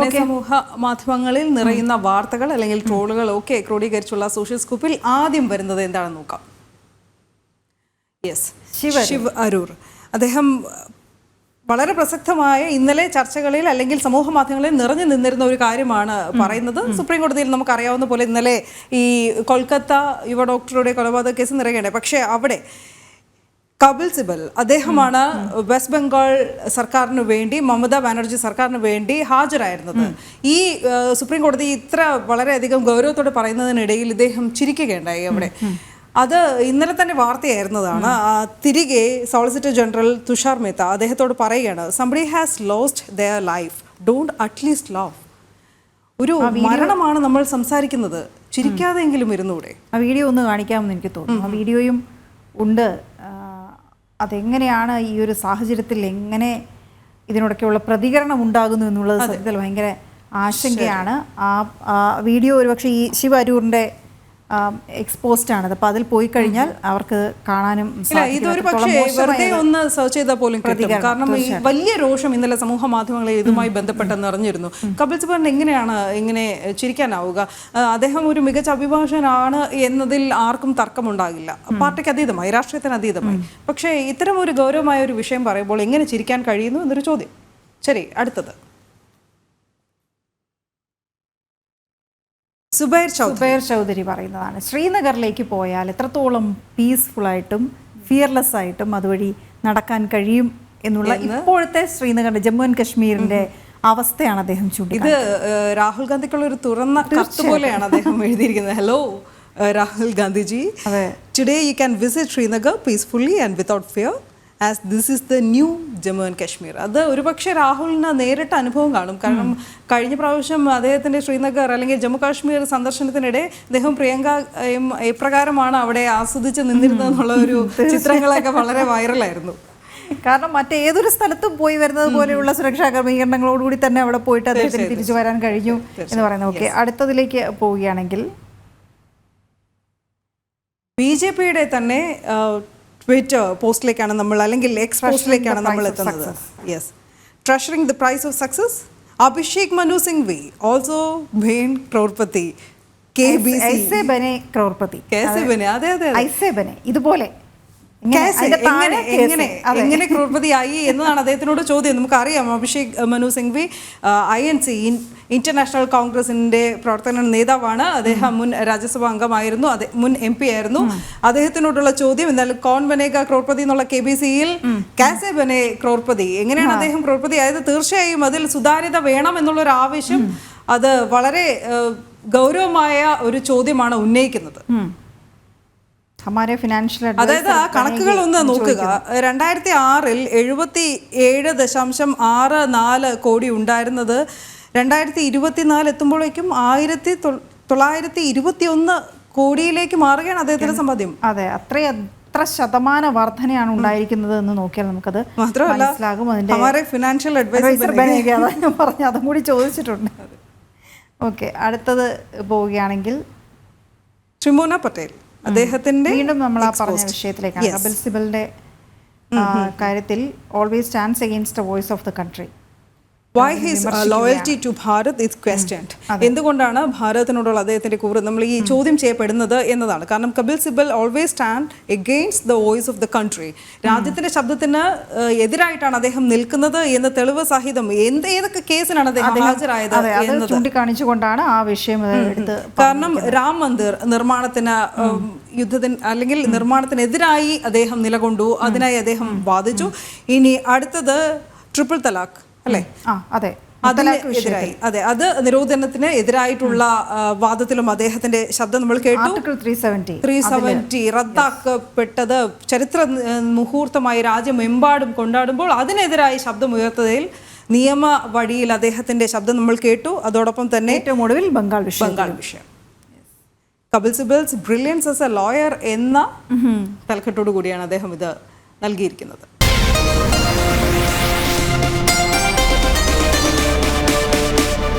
സമൂഹ മാധ്യമങ്ങളിൽ നിറയുന്ന വാർത്തകൾ അല്ലെങ്കിൽ ട്രോളുകൾ ഒക്കെ ക്രോഡീകരിച്ചുള്ള സോഷ്യൽ സ്കൂപ്പിൽ ആദ്യം വരുന്നത് എന്താണെന്ന് നോക്കാം. യെസ് ശിവ ശിവ് അരൂർ. അദ്ദേഹം വളരെ പ്രസക്തമായ ഇന്നലെ ചർച്ചകളിൽ അല്ലെങ്കിൽ സമൂഹ മാധ്യമങ്ങളിൽ നിറഞ്ഞു നിന്നിരുന്ന ഒരു കാര്യമാണ് പറയുന്നത്. സുപ്രീം കോടതിയിൽ നമുക്ക് അറിയാവുന്ന പോലെ ഇന്നലെ ഈ കൊൽക്കത്ത യുവ ഡോക്ടറുടെ കൊലപാതക കേസ് നിറയുകയാണ് പക്ഷേ അവിടെ കപിൽ സിബൽ അദ്ദേഹമാണ് വെസ്റ്റ് ബംഗാൾ സർക്കാരിന് വേണ്ടി മമതാ ബാനർജി സർക്കാരിന് വേണ്ടി ഹാജരായിരുന്നത്. ഈ സുപ്രീം കോടതി ഇത്ര വളരെയധികം ഗൗരവത്തോടെ പറയുന്നതിനിടയിൽ ഇദ്ദേഹം ചിരിക്കുകയുണ്ടായി അവിടെ. അത് ഇന്നലെ തന്നെ വാർത്തയായിരുന്നതാണ്. തിരികെ സോളിസിറ്റർ ജനറൽ തുഷാർ മേത്ത അദ്ദേഹത്തോട് പറയുകയാണ് somebody has lost their life don't at least love ഒരു മരണമാണ് നമ്മൾ സംസാരിക്കുന്നത്. ചിരിക്കാതെങ്കിലും ഇരുന്നൂടെ. ആ വീഡിയോ ഒന്ന് കാണിക്കാമെന്ന് എനിക്ക് തോന്നുന്നു. ആ വീഡിയോയും ഉണ്ട്. അതെങ്ങനെയാണ് ഈ ഒരു സാഹചര്യത്തിൽ എങ്ങനെ ഇതിനോടൊക്കെയുള്ള പ്രതികരണം ഉണ്ടാകുന്നു എന്നുള്ളത് സത്യത്തിൽ ഭയങ്കര ആശങ്കയാണ്. ആ വീഡിയോ ഒരുപക്ഷെ ഈ ശിവ അരൂറിന്റെ എക്സ്പോസ്ഡ് ആണ് അപ്പോൾ അതിൽ പോയി കഴിഞ്ഞാൽ അവർക്ക് കാണാനും. ഇതൊരു പക്ഷേ വെറുതെ ഒന്ന് സെർച്ച് ചെയ്താൽ പോലും കിട്ടും കാരണം ഈ വലിയ രോഷം ഇന്നലെ സമൂഹ മാധ്യമങ്ങളിൽ ഇതുമായി ബന്ധപ്പെട്ട് നിറഞ്ഞിരുന്നു കപിൽ സിബറിന് എങ്ങനെയാണ് ഇങ്ങനെ ചിരിക്കാനാവുക? അദ്ദേഹം ഒരു മികച്ച അഭിഭാഷകനാണ് എന്നതിൽ ആർക്കും തർക്കമുണ്ടാകില്ല. പാർട്ടിക്ക് അതീതമായി രാഷ്ട്രീയത്തിന് അതീതമായി. പക്ഷേ ഇത്തരം ഒരു ഗൗരവമായ ഒരു വിഷയം പറയുമ്പോൾ എങ്ങനെ ചിരിക്കാൻ കഴിയുന്നു എന്നൊരു ചോദ്യം. ശരി അടുത്തത്. സുബൈർ സുബൈർ ചൗധരി പറയുന്നതാണ്. ശ്രീനഗറിലേക്ക് പോയാൽ എത്രത്തോളം പീസ്ഫുൾ ആയിട്ടും ഫിയർലെസ് ആയിട്ടും അതുവഴി നടക്കാൻ കഴിയും എന്നുള്ള ഇപ്പോഴത്തെ ശ്രീനഗറിന്റെ ജമ്മു ആൻഡ് കശ്മീരിന്റെ അവസ്ഥയാണ് അദ്ദേഹം ചൂണ്ടി ഇത് രാഹുൽ ഗാന്ധിക്കുള്ള ഒരു തുറന്ന കത്ത് പോലെയാണ് അദ്ദേഹം എഴുതിയിരിക്കുന്നത്. Hello Rahul Gandhiji. Today you can visit Srinagar peacefully and without fear as this is the new Jammu and Kashmir അത് ഒരുപക്ഷെ രാഹുലിന് നേരിട്ട് അനുഭവം കാണും. കാരണം കഴിഞ്ഞ പ്രാവശ്യം അദ്ദേഹത്തിന്റെ ശ്രീനഗർ അല്ലെങ്കിൽ ജമ്മു കാശ്മീർ സന്ദർശനത്തിനിടെ അദ്ദേഹം പ്രിയങ്കയും എപ്രകാരമാണ് അവിടെ ആസ്വദിച്ച് നിന്നിരുന്നത് എന്നുള്ള ഒരു ചിത്രങ്ങളൊക്കെ വളരെ വൈറലായിരുന്നു. കാരണം മറ്റേതൊരു സ്ഥലത്തും പോയി വരുന്നത് പോലെയുള്ള സുരക്ഷാ ക്രമീകരണങ്ങളോടുകൂടി തന്നെ അവിടെ പോയിട്ട് അദ്ദേഹത്തിന് തിരിച്ചു വരാൻ കഴിഞ്ഞു എന്ന് പറയുന്നത്. ഓക്കെ അടുത്തതിലേക്ക് പോവുകയാണെങ്കിൽ ബി ജെ പിയുടെ തന്നെ ട്വിറ്റർ പോസ്റ്റിലേക്കാണ് നമ്മൾ അല്ലെങ്കിൽ എക്സ് പോസ്റ്റിലേക്കാണ് നമ്മൾ എത്തുന്നത്. Yes treasuring the price of success Abhishek Manu Singhvi also ഭേൻ crorepati K B C ബനെ ക്രോർപതി അതെ അതെ. ഐസെ ബനെ ഇതുപോലെ ഇങ്ങനെ കേസ് അതിന്റെ താഴെ എങ്ങനെ. എങ്ങനെ എന്നതാണ് അദ്ദേഹത്തിനോട് ചോദ്യം. നമുക്കറിയാം Abhishek Manu Singhvi I N C international കോൺഗ്രസിന്റെ പ്രവർത്തന നേതാവാണ്. അദ്ദേഹം മുൻ രാജ്യസഭാ അംഗമായിരുന്നു. മുൻ എം പി ആയിരുന്നു. അദ്ദേഹത്തിനോടുള്ള ചോദ്യം എന്നാൽ കോൺ ബനേക ക്രോർപതി എന്നുള്ള കെ ബി സിയിൽ കാസെ ബനെ ക്രോർപതി എങ്ങനെയാണ് അദ്ദേഹം ക്രോർപതി ആയത്? തീർച്ചയായും അതിൽ സുതാര്യത വേണം എന്നുള്ളൊരു ആവശ്യം അത് വളരെ ഗൗരവമായ ഒരു ചോദ്യമാണ് ഉന്നയിക്കുന്നത്. ഹമാരെ ഫിനാൻഷ്യൽ അതായത് ആ കണക്കുകൾ ഒന്ന് നോക്കുക രണ്ടായിരത്തി ആറിൽ എഴുപത്തി ഏഴ് ദശാംശം ആറ് നാല് കോടി ഉണ്ടായിരുന്നത് രണ്ടായിരത്തി ഇരുപത്തിനാല് എത്തുമ്പോഴേക്കും ആയിരത്തി തൊള്ളായിരത്തി ഇരുപത്തി ഒന്ന് കോടിയിലേക്ക് മാറുകയാണ് അദ്ദേഹത്തിന്റെ സമ്പാദ്യം. അതെ അത്ര എത്ര ശതമാന വർധനയാണ് ഉണ്ടായിരിക്കുന്നത് എന്ന് നോക്കിയാൽ നമുക്കത് മനസ്സിലാകും. അതിന്റെ ഫിനാൻഷ്യൽ അഡ്വൈസർ ഞാൻ പറഞ്ഞു അതും കൂടി ചോദിച്ചിട്ടുണ്ട്. ഓക്കെ അടുത്തത് പോവുകയാണെങ്കിൽ ഷിമോന പട്ടേൽ. അദ്ദേഹത്തിന്റെ വീണ്ടും നമ്മൾ ആ പറഞ്ഞ വിഷയത്തിലേക്കാണ്. സിബലിന്റെ കാര്യത്തിൽ always stands against the voice of the country why his loyalty to Bharat is questioned എന്തുകൊണ്ടാണ് ഭാരതത്തിനോടുള്ള അദ്ദേഹത്തിന്റെ കൂറ്? നമ്മൾ ഈ ചോദ്യം ചെയ്യപ്പെടുന്നത് എന്നതാണ്. കാരണം Kapil Sibal always stand against the voice of the country രാജ്യത്തിന്റെ ശബ്ദത്തിന് എതിരായിട്ടാണ് അദ്ദേഹം നിൽക്കുന്നത് എന്ന തെളിവ് സഹിതം എന്ത് ഏതൊക്കെ കേസിനാണ് അദ്ദേഹം ഹാജരായത് ചൂണ്ടിക്കാണിച്ചുകൊണ്ടാണ് ആ വിഷയം കാരണം രാം മന്ദിർ നിർമ്മാണത്തിന് യുദ്ധത്തിന് അല്ലെങ്കിൽ നിർമ്മാണത്തിനെതിരായി അദ്ദേഹം നിലകൊണ്ടു. അതിനായി അദ്ദേഹം വാദിച്ചു. ഇനി അടുത്തത് ട്രിപ്പിൾ തലാഖ്. അല്ലേ? ആ അതെ. അതിനെതിരായി അതെ അത് നിരോധനത്തിന് എതിരായിട്ടുള്ള വാദത്തിലും അദ്ദേഹത്തിന്റെ ശബ്ദം നമ്മൾ കേട്ടു. ത്രീ സെവന്റി സെവന്റി റദ്ദാക്കപ്പെട്ടത് ചരിത്ര മുഹൂർത്തമായി രാജ്യമെമ്പാടും കൊണ്ടാടുമ്പോൾ അതിനെതിരായി ശബ്ദം ഉയർത്തതിൽ നിയമ വഴിയിൽ അദ്ദേഹത്തിന്റെ ശബ്ദം നമ്മൾ കേട്ടു. അതോടൊപ്പം തന്നെ ഏറ്റവും ഒടുവിൽ ബംഗാൾ വിഷയം ബംഗാൾ വിഷയം. Kapil Sibal's brilliance as a lawyer എന്ന തലക്കെട്ടോടു കൂടിയാണ് അദ്ദേഹം ഇത് നൽകിയിരിക്കുന്നത്.